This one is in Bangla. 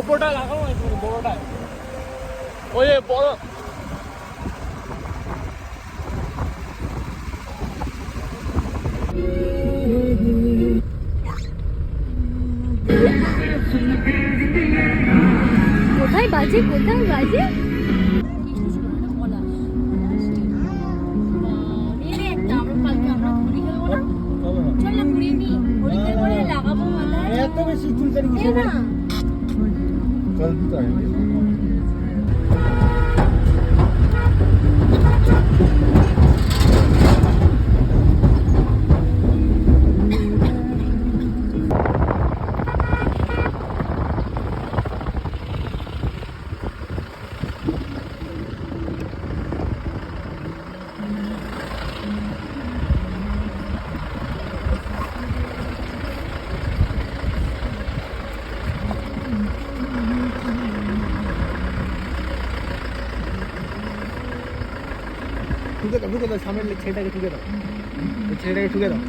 ওপরটা লাগাও একটু বড়টা ওই বড়। কোথায় বাজে কোথায় বাজে? চল না ঘুরিয়ে নি। 感じたんやけどな。ঠুকে দাও ঠুকে দাও সামনের ছেলেটাকে ঠুকে দাও। ছেলেটাকে ঠুকে দাও।